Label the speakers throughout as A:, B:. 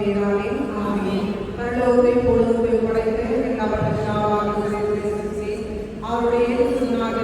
A: பேராலே ஆமென். பரலோகத்தை பொழுது படைத்து எல்லாவற்றாவாக அவருடைய இயேசுனாக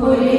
B: Коли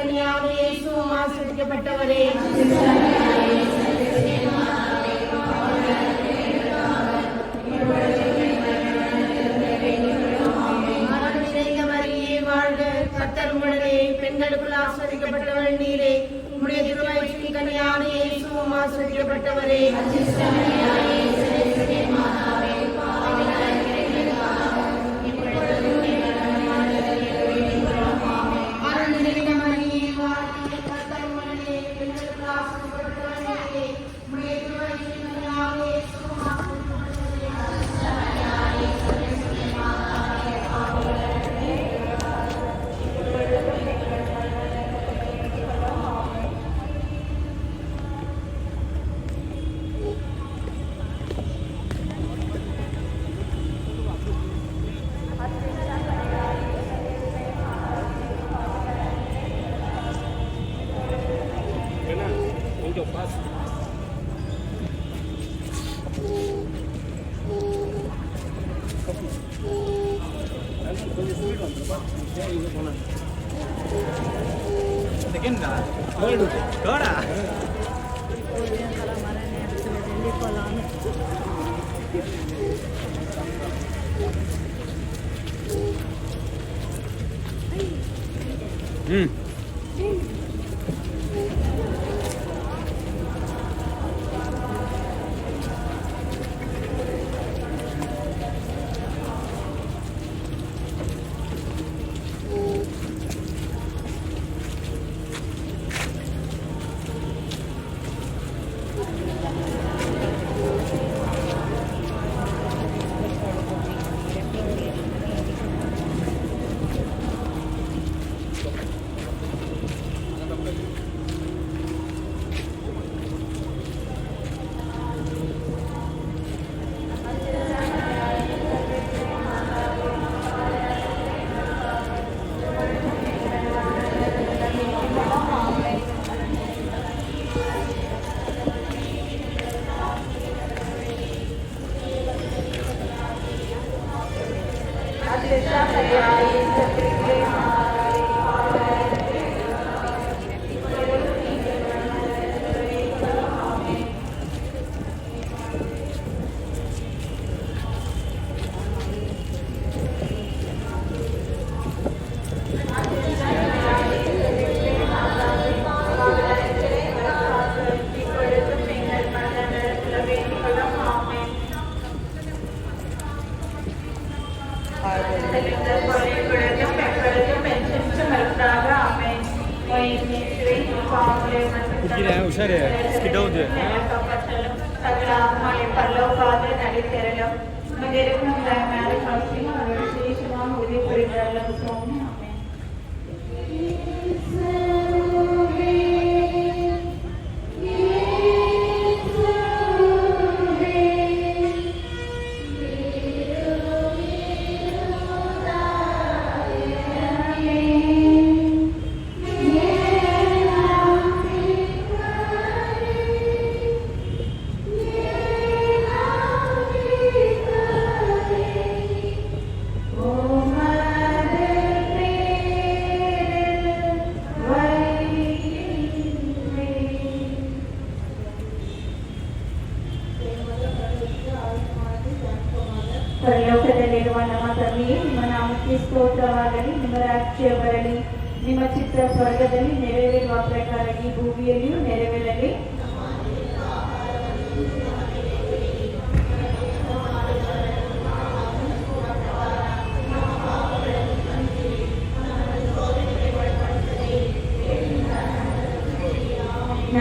B: கனியாத இயேசுவும்
C: ஆசிரிக்கப்பட்டவரே பெண்களுக்குள் ஆஸ்வதிக்கப்பட்டவள் நீரே. உம்முடைய திருவாய் கனியான இயேசுவும்
D: ஆஸ்வதிக்கப்பட்டவரே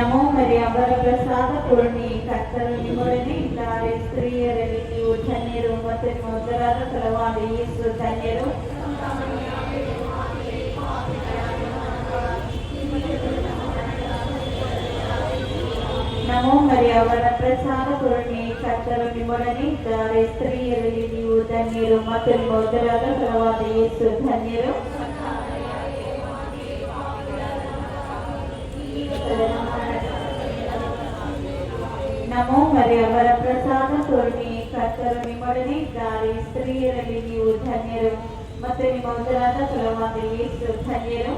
D: ನಮೋ ಮರಿ ಅವರ ಪ್ರಸಾದ ಪೂರ್ಣಿ ಕರ್ತರು ನಿಮ್ಮೊಡನೆ ಇದ್ದಾರೆ ಸ್ತ್ರೀಯರಲ್ಲಿ ನೀವು ಧನ್ಯರು ಮತ್ತು ನಿಮ್ಮ ಉದರಾದ ಫಲವಾದ ಯೇಸು ಧನ್ಯರು ನಮೋ ಮರಿ ಅವರ ಪ್ರಸಾದ ಪೂರ್ಣಿ ಕರ್ತರು ನಿಮ್ಮೊಡನೆ ಇದ್ದಾರೆ ಸ್ತ್ರೀಯರಲ್ಲಿ ನೀವು ಧನ್ಯರು ಮತ್ತು ನಿಮ್ಮ ಉದರಾದ ಫಲವಾದ ಯೇಸು ಧನ್ಯರು ನಮೋ ಮರಿ ಅವರ ಪ್ರಸಾದ ತೋರಣಿ ಕರ್ತರು ನಿಮ್ಮೊಡನೆ ಇದ್ದಾರೆ ಸ್ತ್ರೀಯರಲ್ಲಿ ನೀವು ಧನ್ಯರು ಮತ್ತು ನಿಮ್ಮ ಉದರಾದ ಫಲವಾದ ಯೇಸು ಧನ್ಯರು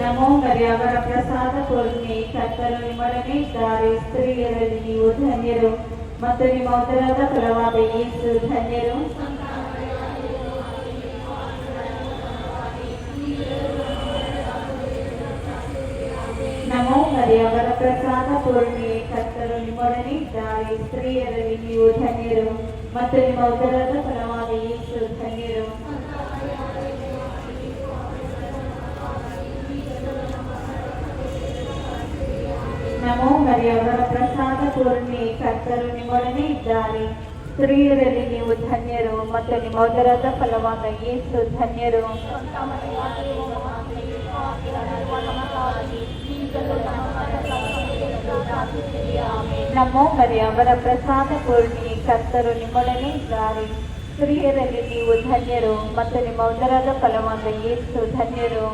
D: ನಮೋ ಮರಿ ಅವರ ಪ್ರಸಾದ ತೋರಣಿ ಕರ್ತರು ನಿಮ್ಮೊಡನೆ ಇದ್ದಾರೆ ಸ್ತ್ರೀಯರಲ್ಲಿ ನೀವು ಧನ್ಯರು ಮತ್ತು ನಿಮ್ಮ ಉದರಾದ ಫಲವಾದ ಯೇಸು ಧನ್ಯರು ನಮೋ ಮರಿ ಅವರ ಪ್ರಸಾದ ಪೂರ್ಣಿ ಕರ್ತರು ನಿಮ್ಮೊಡನೆ ಇದ್ದಾರೆ ಸ್ತ್ರೀಯರಲ್ಲಿ ನೀವು ಧನ್ಯರು ಮತ್ತು ನಿಮ್ಮ ಉದರದ ಫಲವಾದ ಯೇಸು ಧನ್ಯರು ನಮೋ ಮರಿ ಅವರ ಪ್ರಸಾದ ಪೂರ್ಣಿ ಕರ್ತರು ನಿಮ್ಮೊಡನೆ ಇದ್ದಾರೆ ಸ್ತ್ರೀಯರಲ್ಲಿ ನೀವು ಧನ್ಯರು ಮತ್ತು ನಿಮ್ಮ ಉದರದ ಫಲವಾದ ಯೇಸು ಧನ್ಯರು ನಮೋ ಮರಿ ಅವರ ಪ್ರಸಾದ ಪೂರ್ಣಿ ಕರ್ತರು ನಿಮ್ಮೊಡನೆ ಇದ್ದಾರೆ ಸ್ತ್ರೀಯರಲ್ಲಿ ನೀವು ಧನ್ಯರು ಮತ್ತು ನಿಮ್ಮ ಉದರದ ಫಲವಾದ ಯೇಸು ಧನ್ಯರು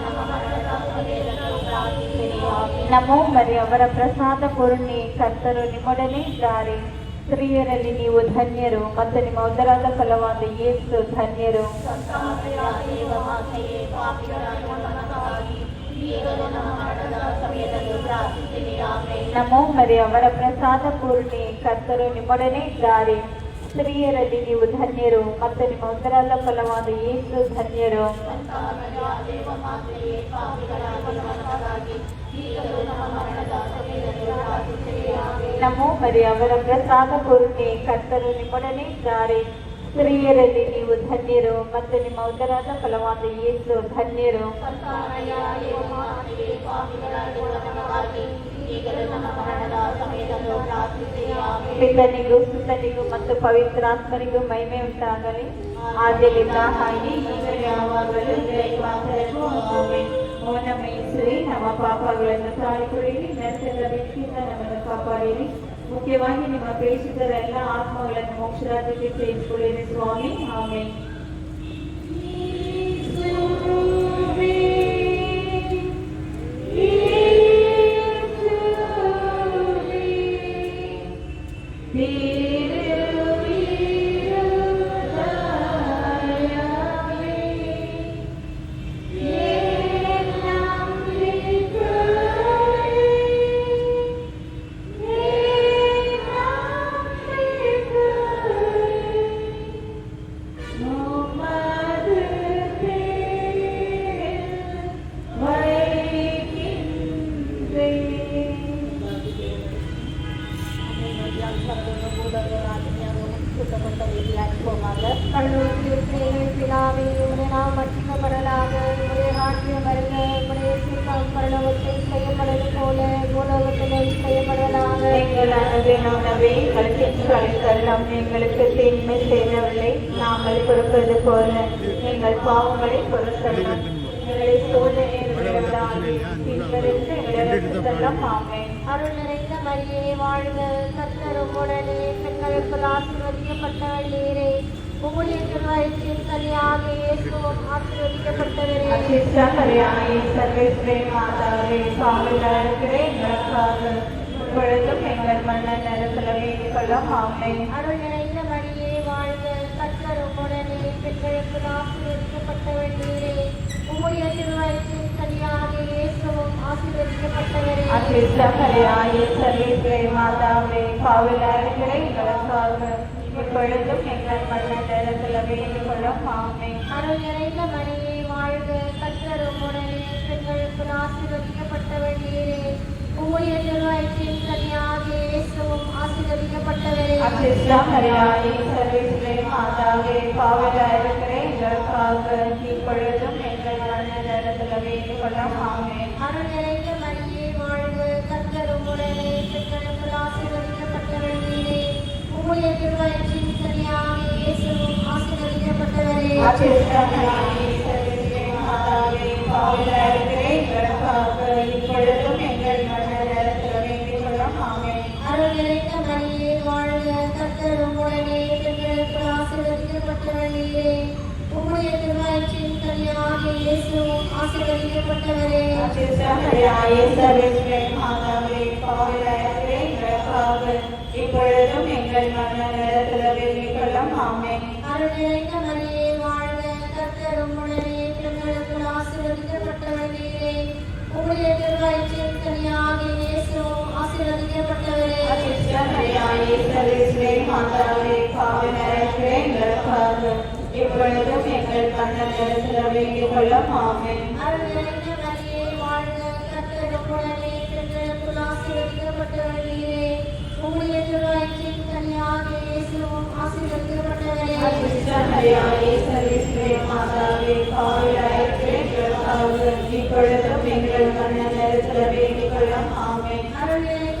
E: ನಮ್ಮ
D: ಸಮೇತನು ಪ್ರಾರ್ಥಿಸಿರಿ ಆಮೆನ್. ನಮೋ ಮರಿ ಅವರ ಪ್ರಸಾದ ಪೂರ್ಣಿ ಕರ್ತರು ನಿಮ್ಮೊಡನೆ ಇದ್ದಾರೆ ಸ್ತ್ರೀಯರಲ್ಲಿ ನೀವು ಧನ್ಯರು ಮತ್ತು ನಿಮ್ಮ ಉದರಾದ ಫಲವಾದ ಯೇಸು ಧನ್ಯರು
E: ದೇವ ಮಾತೆಯೇ ಪಾಪಿಗಳಾದ ನಮಗಾಗಿ ಈಗಲೂ ನಮ್ಮ ಮರಣದ ಸಮಯದಲ್ಲೂ ಪ್ರಾರ್ಥಿಸಿರಿ ಆಮೆನ್.
D: ನಮೋ ಮರಿ ಅವರ ಪ್ರಸಾದ ಪೂರ್ಣಿ ಕರ್ತರು ನಿಮ್ಮೊಡನೆ ಇದ್ದಾರೆ ಸ್ತ್ರೀಯರಲ್ಲಿ ನೀವು ಧನ್ಯರು ಮತ್ತು ನಿಮ್ಮ ಉದರಾದ ಫಲವಾದ ಯೇಸು ಧನ್ಯರು
E: ದೇವ
D: ನಮೋ ಮರಿ ಅವರ ಪ್ರಸಾದ ಪೂರ್ಣಿ ಕರ್ತರು ನಿಮ್ಮೊಡನೆ ಇದ್ದಾರೆ ಸ್ತ್ರೀಯರಲ್ಲಿ ನೀವು ಧನ್ಯರು ಮತ್ತು ನಿಮ್ಮ ಉದರಾದ ಫಲವಾದ ಯೇಸು ಧನ್ಯರು. ಪಿತನಿಗೂ ಸುತನಿಗೂ ಮತ್ತು ಪವಿತ್ರಾತ್ಮರಿಗೂ ಮಹಿಮೆ ಉಂಟಾಗಲಿ ಆದ್ಯಲಿಂದ ಹಾಗೆ ಯಾವಾಗಲೂ. ಓ ನಮ್ಮ ಯೇಸುವೇ ನಮ್ಮ ಪಾಪಗಳನ್ನು ತಾಳಿಕೊಳ್ಳಿರಿ ನರಕದ ಬೆಂಕಿಯಿಂದ ನಮ್ಮನ್ನು ಕಾಪಾಡಿರಿ ಮುಖ್ಯವಾಗಿ ನಿಮ್ಮ ಪ್ರೇಷಿತರ ಎಲ್ಲ ಆತ್ಮಗಳನ್ನು ಮೋಕ್ಷರಾಜ್ಯಕ್ಕೆ ಸೇರಿಸಿಕೊಳ್ಳಿರಿ ಸ್ವಾಮಿ ಆಮೇಲೆ
F: பிதாவே உடைய நாம் மற்றிக்கப்படலாக உடைய ராஜ்யம் வருக உடைய சித்தம் பரலோகத்தில் செய்யப்படுவது போல பூலோகத்திலும் செய்யப்படுவதாக
D: எங்கள் அனுதின எங்களுக்கு அளித்தல்லாம் எங்களுக்கு தீமை நாங்கள் கொடுப்பது போல எங்கள் பாவங்களை பொறுத்தல்லாம் எங்களை சோதனை எங்களை
F: அருள் நிறைந்த மரியே வாழ்க. கர்த்தரும் உடனே பெண்களுக்கு ஆசிர்வதி நீரே உம்முடைய திருவயிற்றின் கனியாக இயேசுவும் ஆசீர்வதிக்கப்பட்டவரே.
D: கல்யாணி சர்வேஸ்வரே மாதாவே பாவலாக எங்களுக்காக இப்பொழுதும் எங்கள் மன்னன் நேரத்தில் வேண்டிக் கொள்ளும் ஆமென்.
F: அருள் நிறைந்த மரியே வாழ்க கர்த்தரும் உடனே பெண்களுக்கு ஆசீர்வதிக்கப்பட்டவள் நீரே உம்முடைய திருவயிற்றின் கனியாக இயேசுவும் ஆசீர்வதிக்கப்பட்டவரே.
D: அச்சிஷ்ட கல்யாணி சர்வேஸ்வரே மாதாவே பாவலாக எங்களுக்காக இப்பொழுதும் எங்கள் மன்னன் நேரத்தில் வேண்டிக் கொள்ளும். ஆமென்.
F: அருள் நிறைந்த மரியே வாழ்க கர்த்தரும் உடனே பெண்களுக்கு ஆசீர்வதிக்கப்பட்டவள் நீரே உம்முடைய திருவயிற்றின் கனியாக இயேசுவும் ஆசீர்வதிக்கப்பட்டவரே.
D: அச்சிஷ்ட கல்யாணி சர்வேஸ்வரே மாதாவே பாவலாக எங்களுக்காக இப்பொழுதும் எங்கள் மன்னன் நேரத்தில் வேண்டிக் கொள்ளும். ஆமென்.
F: அருள் நிறைந்த மரியே வாழ்க கர்த்தரும் உடனே பெண்களுக்கு ஆசீர்வதிக்கப்பட்டவள் நீரே உம்முடைய இயேசுவும் ஆசீர்வதிக்கப்பட்டவரே
D: அச்சிஷ்டகராணி சர்வேஸ்வரே மாதாவே பாவலாக எங்களுக்காக இப்பொழுதும் எங்கள் மன்னன் நேரத்தில் வேண்டிக் கொள்ளும் ஆமென்
F: அருள் பெண்களுக்கு ஆசீர்வதிக்கப்பட்டவள் நீரே உம்முடைய திருவயிற்றின் கனியாக இயேசுவும் ஆசீர்வதிக்கப்பட்டவரே
D: மாதாவே பாவலாக எங்களுக்காக இப்பொழுதும் எங்கள் மன்னன் நேரத்தில் வேண்டிக் கொள்ளும் ஆமென்
F: அருள் நிறைந்த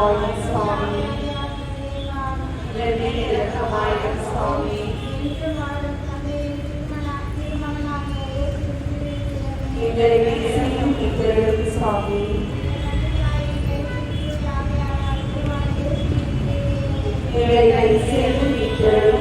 F: Bolan Swami, Nirmita Kamayan Swami, Indra Singh, Indra Swami, Indra Singh, Indra Swami,